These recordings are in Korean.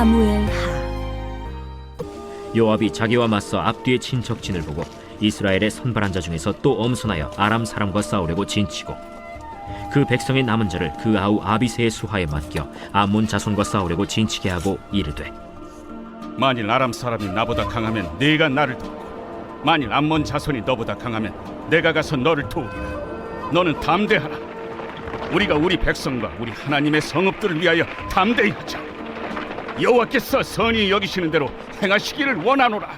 사무엘 하. 요압이 자기와 맞서 앞뒤의 친척진을 보고 이스라엘의 선발한 자 중에서 또 엄선하여 아람 사람과 싸우려고 진치고 그 백성의 남은 자를 그 아우 아비세의 수하에 맡겨 암몬 자손과 싸우려고 진치게 하고 이르되 만일 아람 사람이 나보다 강하면 네가 나를 돕고 만일 암몬 자손이 너보다 강하면 내가 가서 너를 도우리라. 너는 담대하라. 우리가 우리 백성과 우리 하나님의 성읍들을 위하여 담대히 하자 여호와께서 선히 여기시는 대로 행하시기를 원하노라.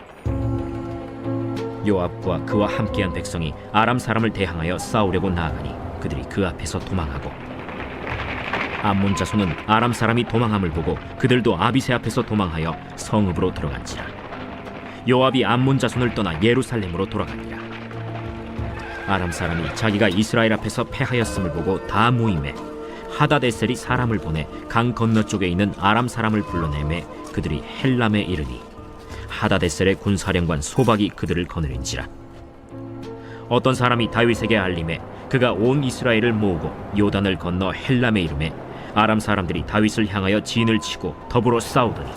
요압과 그와 함께한 백성이 아람 사람을 대항하여 싸우려고 나아가니 그들이 그 앞에서 도망하고 암몬 자손은 아람 사람이 도망함을 보고 그들도 아비세 앞에서 도망하여 성읍으로 들어간지라. 요압이 암몬 자손을 떠나 예루살렘으로 돌아가니라. 아람 사람이 자기가 이스라엘 앞에서 패하였음을 보고 다 모임에 하다데셀이 사람을 보내 강 건너 쪽에 있는 아람 사람을 불러내매 그들이 헬람에 이르니 하다데셀의 군사령관 소박이 그들을 거느린지라. 어떤 사람이 다윗에게 알림해 그가 온 이스라엘을 모으고 요단을 건너 헬람에 이름에 아람 사람들이 다윗을 향하여 진을 치고 더불어 싸우더니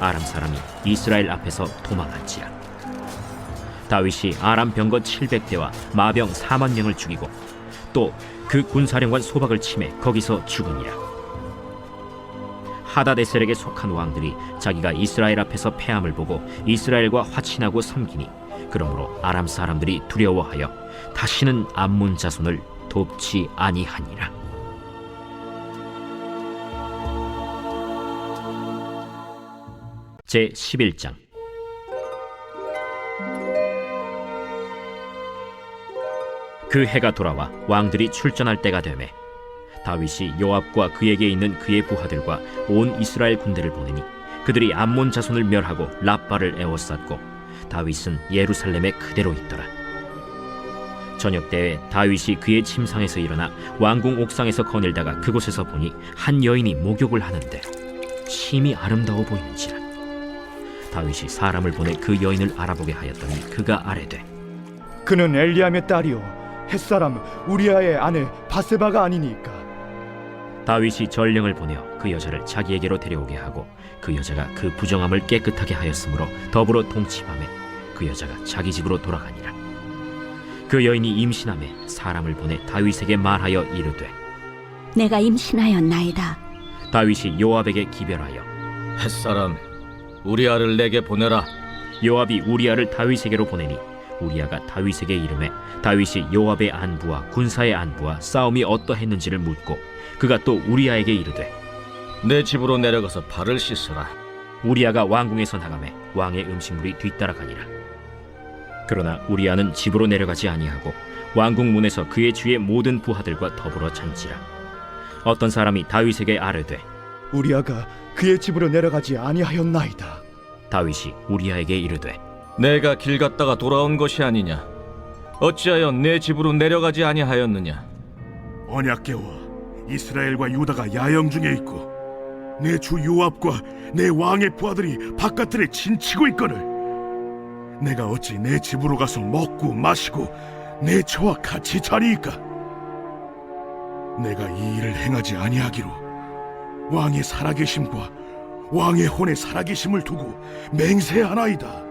아람 사람이 이스라엘 앞에서 도망한지라. 다윗이 아람 병거 700대와 마병 4만 명을 죽이고 또 그 군사령관 소박을 치매 거기서 죽으니라. 하다데셀에게 속한 왕들이 자기가 이스라엘 앞에서 패함을 보고 이스라엘과 화친하고 섬기니 그러므로 아람 사람들이 두려워하여 다시는 암몬 자손을 돕지 아니하니라. 제 11장 그 해가 돌아와 왕들이 출전할 때가 되매 다윗이 요압과 그에게 있는 그의 부하들과 온 이스라엘 군대를 보내니 그들이 암몬 자손을 멸하고 라빠를 에워쌌고 다윗은 예루살렘에 그대로 있더라. 저녁 때에 다윗이 그의 침상에서 일어나 왕궁 옥상에서 거닐다가 그곳에서 보니 한 여인이 목욕을 하는데 심히 아름다워 보이는지라. 다윗이 사람을 보내 그 여인을 알아보게 하였더니 그가 아뢰되 그는 엘리암의 딸이요 햇사람 우리아의 아내 바세바가 아니니까. 다윗이 전령을 보내어 그 여자를 자기에게로 데려오게 하고 그 여자가 그 부정함을 깨끗하게 하였으므로 더불어 동침함에 그 여자가 자기 집으로 돌아가니라. 그 여인이 임신함에 사람을 보내 다윗에게 말하여 이르되 내가 임신하였나이다. 다윗이 요압에게 기별하여 햇사람 우리 아를 내게 보내라. 요압이 우리아를 다윗에게로 보내니 우리아가 다윗에게 이름해 다윗이 요압의 안부와 군사의 안부와 싸움이 어떠했는지를 묻고 그가 또 우리아에게 이르되 내 집으로 내려가서 발을 씻으라 우리아가 왕궁에서 나가매 왕의 음식물이 뒤따라가니라. 그러나 우리아는 집으로 내려가지 아니하고 왕궁 문에서 그의 주의 모든 부하들과 더불어 잔지라. 어떤 사람이 다윗에게 아뢰되 우리아가 그의 집으로 내려가지 아니하였나이다 다윗이 우리아에게 이르되 내가 길 갔다가 돌아온 것이 아니냐? 어찌하여 내 집으로 내려가지 아니하였느냐? 언약계와 이스라엘과 유다가 야영 중에 있고 내 주 요압과 내 왕의 부하들이 바깥들에 진치고 있거늘 내가 어찌 내 집으로 가서 먹고 마시고 내 처와 같이 자리이까? 내가 이 일을 행하지 아니하기로 왕의 살아계심과 왕의 혼의 살아계심을 두고 맹세하나이다